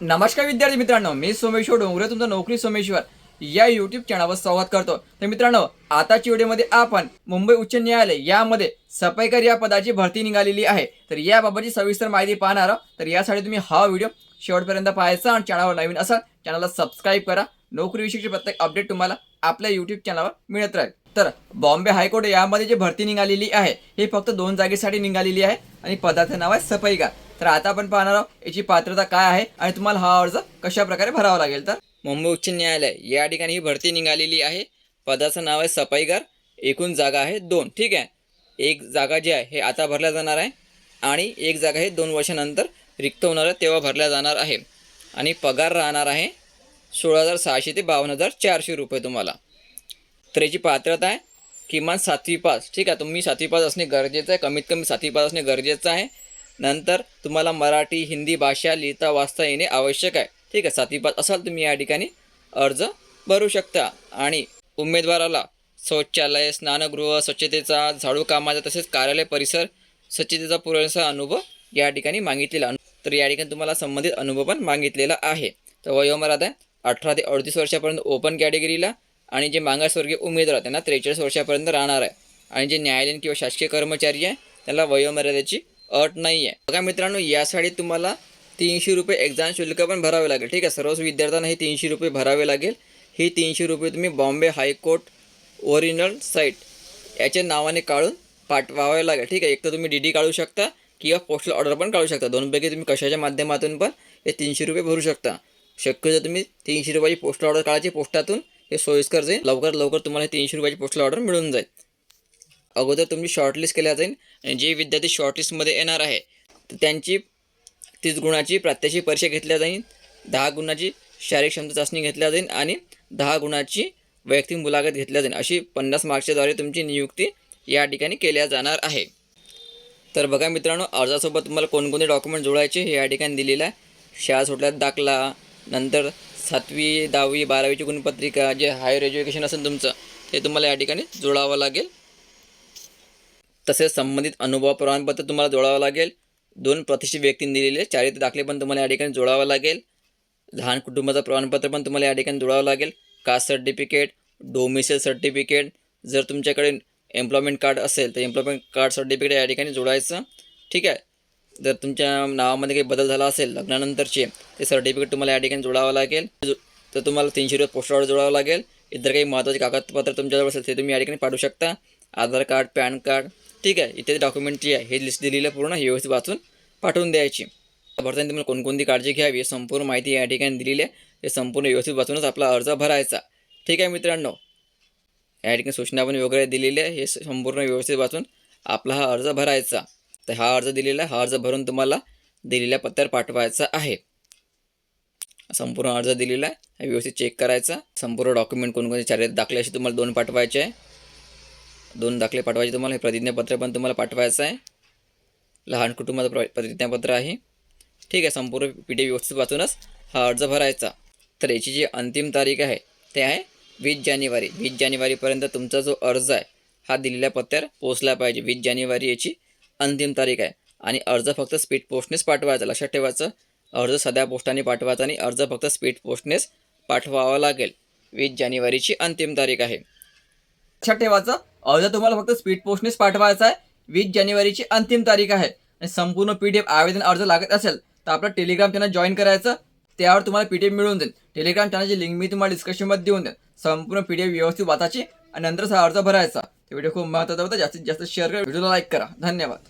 नमस्कार विद्यार्थी मित्रांनो मी सोमेश्वर डोंगरे तुमचं नोकरी सोमेश्वर. या युट्यूब चॅनलवर स्वागत करतो. तर मित्रांनो आताच्या व्हिडिओमध्ये आपण मुंबई उच्च न्यायालय यामध्ये सफाईकर या पदाची भरती निघालेली आहे. तर याबाबतची सविस्तर माहिती पाहणार आहोत. तर यासाठी तुम्ही हा व्हिडिओ शेवटपर्यंत पाहायचा आणि चॅनलवर नवीन असाल चॅनलला सबस्क्राईब करा. नोकरीविषयीचे प्रत्येक अपडेट तुम्हाला आपल्या यूट्यूब चॅनलवर मिळत राहील. तर बॉम्बे हायकोर्ट यामध्ये जी भरती निघालेली आहे ही फक्त दोन जागेसाठी निघालेली आहे आणि पदाचं नाव आहे सफाईकार तर आता आपण पाहणार आहोत याची पात्रता काय आहे आणि तुम्हाला हा अर्ज कशा प्रकारे भरावा लागेल. तर मुंबई उच्च न्यायालय या ठिकाणी ही भरती निघालेली आहे. पदाचं नाव आहे सफाईगार एकूण जागा आहे दोन. ठीक आहे? एक जागा जी आहे हे आता भरल्या जाणार आहे आणि एक जागा हे दोन वर्षानंतर रिक्त होणार आहे तेव्हा भरल्या जाणार आहे. आणि पगार राहणार आहे सोळा हजार सहाशे ते बावन्न हजार चारशे रुपये तुम्हाला. तर याची पात्रता आहे किमान सातवी पास. ठीक आहे? तुम्ही सातवी पास असणे गरजेचं आहे कमीत कमी सातवी पास असणे गरजेचं आहे. नंतर तुम्हाला मराठी हिंदी भाषा लिहिता वाचता येणे आवश्यक आहे. ठीक आहे सातवी पास असाल तुम्ही या ठिकाणी अर्ज भरू शकता. आणि उमेदवाराला शौचालय स्नानगृह स्वच्छतेचा झाडू कामाचा तसेच कार्यालय परिसर स्वच्छतेचा पुरेसा अनुभव या ठिकाणी मागितलेला. तर या ठिकाणी तुम्हाला संबंधित अनुभव पण मागितलेला आहे. तर वयोमर्यादा अठरा ते अडतीस वर्षापर्यंत ओपन कॅटेगरीला आणि जे मागासवर्गीय उमेदवार त्यांना त्रेचाळीस वर्षापर्यंत राहणार आहे. आणि जे न्यायालयीन किंवा शासकीय कर्मचारी आहे त्याला वयोमर्यादेची अट नाही आहे बघा मित्रांनो यासाठी तुम्हाला तीनशे रुपये एक्झाम शुल्क पण भरावे लागेल. ठीक आहे सर्वच विद्यार्थ्यांना हे तीनशे रुपये भरावे लागेल. ही तीनशे रुपये तुम्ही बॉम्बे हायकोर्ट ओरिजिनल साईट याच्या नावाने काढून पाठवावे लागेल. ठीक आहे एक तर तुम्ही डी डी काढू शकता किंवा पोस्टल ऑर्डर पण काढू शकता. दोनपैकी तुम्ही कशाच्या माध्यमातून पण हे तीनशे रुपये भरू शकता. शक्यतो तुम्ही तीनशे रुपयाची पोस्टल ऑर्डर काढायची पोस्टातून हे सोयीस्कर जाईल. लवकर लवकर तुम्हाला हे तीनशे रुपयाची पोस्टल ऑर्डर मिळून जाईल. अगोदर तुम्ही शॉर्टलिस्ट केल्या जाईल. जे विद्यार्थी शॉर्टलिस्टमध्ये येणार आहे तर त्यांची तीस गुणाची प्रात्यक्षिक परीक्षा घेतल्या जाईल. दहा गुणाची शारीरिक क्षमता चाचणी घेतल्या जाईल आणि दहा गुणाची वैयक्तिक मुलाखत घेतल्या जाईल. अशी पन्नास मार्क्सच्याद्वारे तुमची नियुक्ती या ठिकाणी केल्या जाणार आहे. तर बघा मित्रांनो अर्जासोबत तुम्हाला कोणकोणते डॉक्युमेंट जोडायचे हे या ठिकाणी दिलेलं आहे. शाळा सुटल्यात दाखला नंतर सातवी दहावी बारावीची गुणपत्रिका जे हायर एज्युकेशन असेल तुमचं ते तुम्हाला या ठिकाणी जोडावं लागेल. तसेच संबंधित अनुभव प्रमाणपत्र तुम्हाला जोडावं लागेल. दोन प्रतिष्ठित व्यक्तींनी दिलेले चारित्र दाखले पण तुम्हाला या ठिकाणी जोडावं लागेल. लहान कुटुंबाचं प्रमाणपत्र पण तुम्हाला या ठिकाणी जोडावं लागेल. कास्ट सर्टिफिकेट डोमिसेल सर्टिफिकेट जर तुमच्याकडे एम्प्लॉयमेंट कार्ड असेल तर एम्प्लॉयमेंट कार्ड सर्टिफिकेट या ठिकाणी जोडायचं. ठीक आहे? जर तुमच्या नावामध्ये काही बदल झाला असेल लग्नानंतरचे ते सर्टिफिकेट तुम्हाला या ठिकाणी जोडावं लागेल. तर तुम्हाला तीनशे रुपये पोस्ट ऑर्डर जोडावं लागेल. इतर काही महत्त्वाचे कागदपत्र तुमच्याजवळ असेल ते तुम्ही या ठिकाणी पाठवू शकता. आधार कार्ड पॅन कार्ड ठीक आहे इथे डॉक्युमेंट जी आहे. हे लिस्ट दिलेलं पूर्ण व्यवस्थित वाचून पाठवून द्यायची. भरताना तुम्हाला कोणकोणती काळजी घ्यावी हे संपूर्ण माहिती या ठिकाणी दिलेली आहे. हे संपूर्ण व्यवस्थित वाचूनच आपला अर्ज भरायचा. ठीक आहे मित्रांनो या ठिकाणी सूचना पण वगैरे दिलेली आहे. हे संपूर्ण व्यवस्थित वाचून आपला हा अर्ज भरायचा. तर हा अर्ज दिलेला हा अर्ज भरून तुम्हाला दिलेल्या पत्त्यावर पाठवायचा आहे. संपूर्ण अर्ज दिलेला आहे. व्यवस्थित चेक करायचा. संपूर्ण डॉक्युमेंट कोणकोणते चार्जेस दाखल्याशी तुम्हाला दोन पाठवायचे आहे. दोन दाखले पाठवायचे तुम्हाला हे प्रतिज्ञापत्र पण तुम्हाला पाठवायचं आहे. लहान कुटुंबाचं प्र प्रतिज्ञापत्र आहे. ठीक आहे संपूर्ण पी डी व्यवस्थित वाचूनच हा अर्ज भरायचा. तर याची जी अंतिम तारीख आहे ते आहे वीस जानेवारी. वीस जानेवारीपर्यंत तुमचा जो अर्ज आहे हा दिलेल्या पत्त्यावर पोचला पाहिजे. वीस जानेवारी याची अंतिम तारीख आहे. आणि अर्ज फक्त स्पीड पोस्टनेच पाठवायचा. लक्षात ठेवायचं अर्ज सध्या पोस्टाने पाठवायचा आणि अर्ज फक्त स्पीड पोस्टनेच पाठवावा लागेल. वीस जानेवारीची अंतिम तारीख आहे. लक्षात ठेवायचं अर्ज तुम्हाला फक्त स्पीड पोस्टनेच पाठवायचा आहे. वीस जानेवारीची अंतिम तारीख आहे. आणि संपूर्ण पी डी एफ आवेदन अर्ज लागत असेल तर आपलं टेलिग्राम चॅनल जॉईन करायचं. त्यावर तुम्हाला पी डी एफ मिळून जाईल टेलिग्राम चॅनलची लिंक मी तुम्हाला डिस्क्रिप्शनमध्ये देऊन देईन संपूर्ण पी डी एफ व्यवस्थित वाचायची आणि नंतरच हा अर्ज भरायचा. व्हिडिओ खूप महत्त्वाचा होता. जास्तीत जास्त शेअर करा. व्हिडिओला लाईक करा. धन्यवाद.